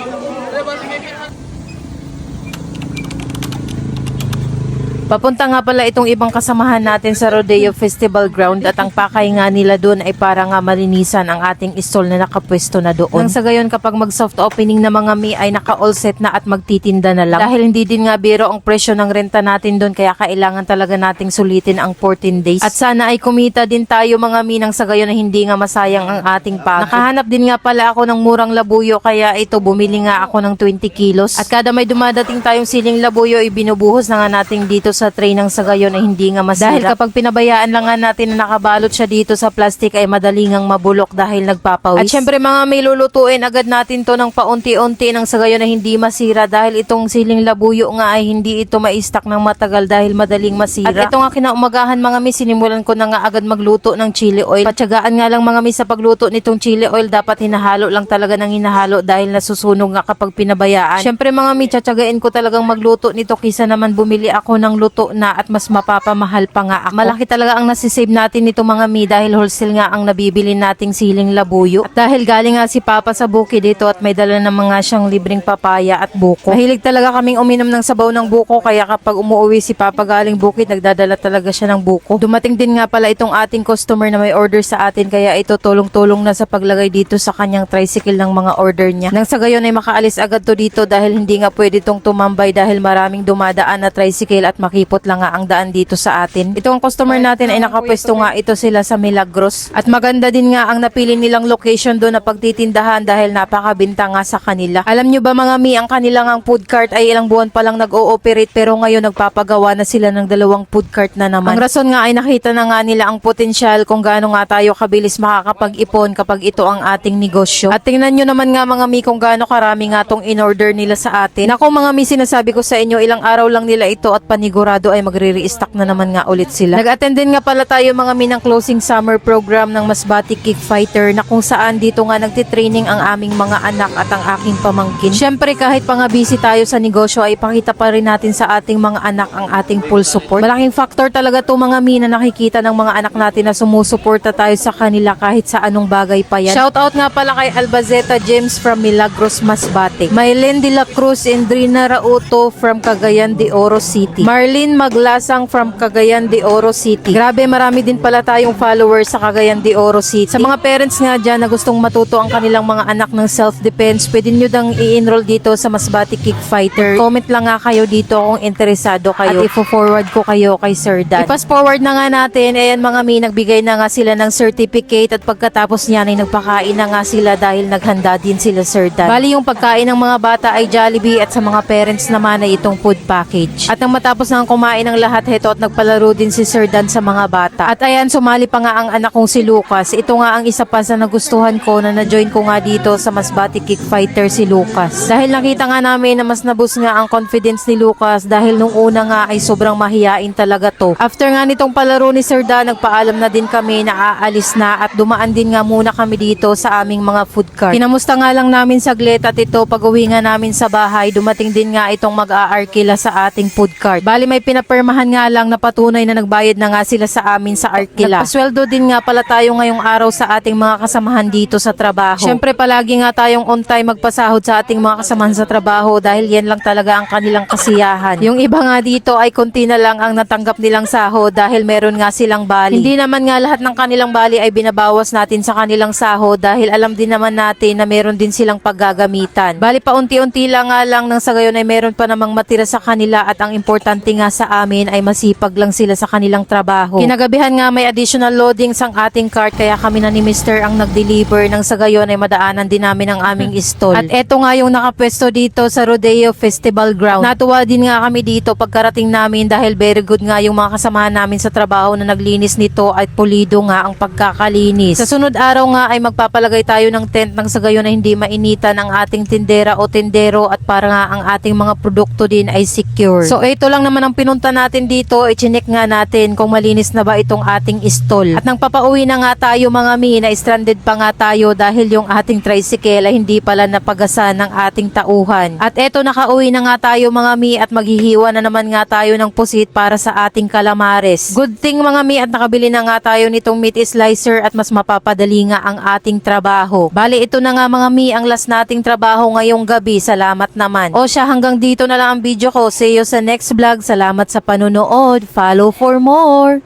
Merhaba. Papunta nga pala itong ibang kasamahan natin sa Rodeo Festival Ground at ang pakay nga nila doon ay para nga malinisan ang ating stall na nakapwesto na doon. Nang sa gayon kapag mag soft opening na mga mi ay naka all set na at magtitinda na lang. Dahil hindi din nga biro ang presyo ng renta natin doon kaya kailangan talaga nating sulitin ang 14 days. At sana ay kumita din tayo mga mi nang sa gayon na hindi nga masayang ang ating pagod. Nakahanap din nga pala ako ng murang labuyo kaya ito bumili nga ako ng 20 kilos. At kada may dumadating tayong siling labuyo ibinubuhos na nga natin dito sa tray ng sagayon ay hindi nga masira. Dahil kapag pinabayaan lang nga natin na nakabalot siya dito sa plastic ay madali ngang mabulok dahil nagpapawis. At syempre mga may lulutuin agad natin to ng paunti-unti ng sagayon na hindi masira dahil itong siling labuyo nga ay hindi ito ma-stack ng matagal dahil madaling masira. At ito nga kinaumagahan mga mi sinimulan ko na nga agad magluto ng chili oil. Patsagaan nga lang mga mi sa pagluto nitong chili oil dapat hinahalo lang talaga ng hinahalo dahil nasusunog nga kapag pinabayaan. Syempre mga mi tsatsagain ko talagang magluto nito kisa naman bumili ako ng luto na at mas mapapamahal pa nga ako. Malaki talaga ang nasisave natin nito mga mi dahil wholesale nga ang nabibili nating siling labuyo. At dahil galing nga si Papa sa buki dito at may dala ng mga siyang libreng papaya at buko. Mahilig talaga kaming uminom ng sabaw ng buko kaya kapag umuwi si Papa galing bukid nagdadala talaga siya ng buko. Dumating din nga pala itong ating customer na may order sa atin kaya ito tulong-tulong na sa paglagay dito sa kanyang tricycle ng mga order niya. Nang sa gayon ay makaalis agad to dito dahil hindi nga pwede itong tumambay dahil maraming dumadaan na tricycle at makipot lang nga ang daan dito sa atin. Itong customer natin ay nakapwesto nga ito sila sa Milagros. At maganda din nga ang napili nilang location doon na pagtitindahan dahil napakabinta nga sa kanila. Alam nyo ba mga mi, ang kanilang ang food cart ay ilang buwan pa lang nag-ooperate pero ngayon nagpapagawa na sila ng dalawang food cart na naman. Ang rason nga ay nakita na nga nila ang potensyal kung gaano nga tayo kabilis makakapag-ipon kapag ito ang ating negosyo. At tingnan nyo naman nga mga mi kung gaano karami nga tong in-order nila sa atin. Ako mga mi, sinasabi ko sa inyo, ilang araw lang nila ito at panigurado ay magre-restock na naman nga ulit sila. Nag-attend din nga pala tayo mga mi ng closing summer program ng Masbati Kick Fighter na kung saan dito nga nagtitraining ang aming mga anak at ang aking pamangkin. Syempre kahit pa nga busy tayo sa negosyo ay pakita pa rin natin sa ating mga anak ang ating full support. Malaking factor talaga to mga mi na nakikita ng mga anak natin na sumusuporta tayo sa kanila kahit sa anong bagay pa yan. Shout out nga pala kay Albazeta James from Milagros Masbate. Mylene de la Cruz and Drina Rauto from Cagayan de Oro City. Marlene Maglasang from Cagayan de Oro City. Grabe marami din pala tayong followers sa Cagayan de Oro City. Sa mga parents nga dyan na gustong matuto ang kanilang mga anak ng self-defense, pwede nyo dang i-enroll dito sa Masbati Kick Fighter. Comment lang nga kayo dito kung interesado kayo. At ifo-forward ko kayo kay Sir Dan. I-pass forward na nga natin. Ayan mga mi, nagbigay na nga sila ng certificate at pagkatapos niyan ay nagpakain na nga sila dahil naghanda din sila Sir Dan. Bali yung pagkain ng mga bata ay Jollibee at sa mga parents naman ay itong food package. At nang matapos na kumain ng lahat heto at nagpalaro din si Sir Dan sa mga bata. At ayan, sumali pa nga ang anak kong si Lucas. Ito nga ang isa pa sa nagustuhan ko na na-join ko nga dito sa Masbati Kick Fighter si Lucas. Dahil nakita nga namin na mas nabus nga ang confidence ni Lucas dahil nung una nga ay sobrang mahiyain talaga to. After nga nitong palaro ni Sir Dan, nagpaalam na din kami na aalis na at dumaan din nga muna kami dito sa aming mga food cart. Kinamusta nga lang namin saglit at ito pag uwi nga namin sa bahay, dumating din nga itong mag-aarkila sa ating food cart. Bali may pinapermahan nga lang na patunay na nagbayad na nga sila sa amin sa arkila. Nagpasweldo din nga pala tayo ngayong araw sa ating mga kasamahan dito sa trabaho. Syempre palagi nga tayong on time magpasahod sa ating mga kasamahan sa trabaho dahil yan lang talaga ang kanilang kasiyahan. Yung iba nga dito ay konti na lang ang natanggap nilang sahod dahil meron nga silang bali. Hindi naman nga lahat ng kanilang bali ay binabawas natin sa kanilang sahod dahil alam din naman natin na meron din silang paggagamitan. Bali pa unti-unti lang nga lang nang sa gayon ay meron pa namang matira sa kanila at ang importante nga sa amin ay masipag lang sila sa kanilang trabaho. Kinagabihan nga may additional loadings ang ating cart kaya kami na ni Mr. ang nag-deliver nang sa gayon ay madaanan din namin ang aming stall. At eto nga yung nakapwesto dito sa Rodeo Festival Ground. Natuwa din nga kami dito pagkarating namin dahil very good nga yung mga kasamahan namin sa trabaho na naglinis nito at pulido nga ang pagkakalinis. Sa sunod araw nga ay magpapalagay tayo ng tent nang sa gayon na hindi mainitan ang ating tindera o tindero at para nga ang ating mga produkto din ay secure. So ito lang naman ang unang pinunta natin dito, i-check nga natin kung malinis na ba itong ating stall. At nang papauwi na nga tayo mga mi, na stranded pa nga tayo dahil yung ating tricycle ay hindi pala napagasa ng ating tauhan. At eto nakauwi na nga tayo mga mi at maghihiwa na naman nga tayo ng pusit para sa ating kalamares. Good thing mga mi at nakabili na nga tayo nitong meat slicer at mas mapapadali nga ang ating trabaho. Bali ito na nga mga mi ang last nating trabaho ngayong gabi. Salamat naman. O siya hanggang dito na lang ang video ko. See you sa next vlog. Salamat sa panonood. Follow for more.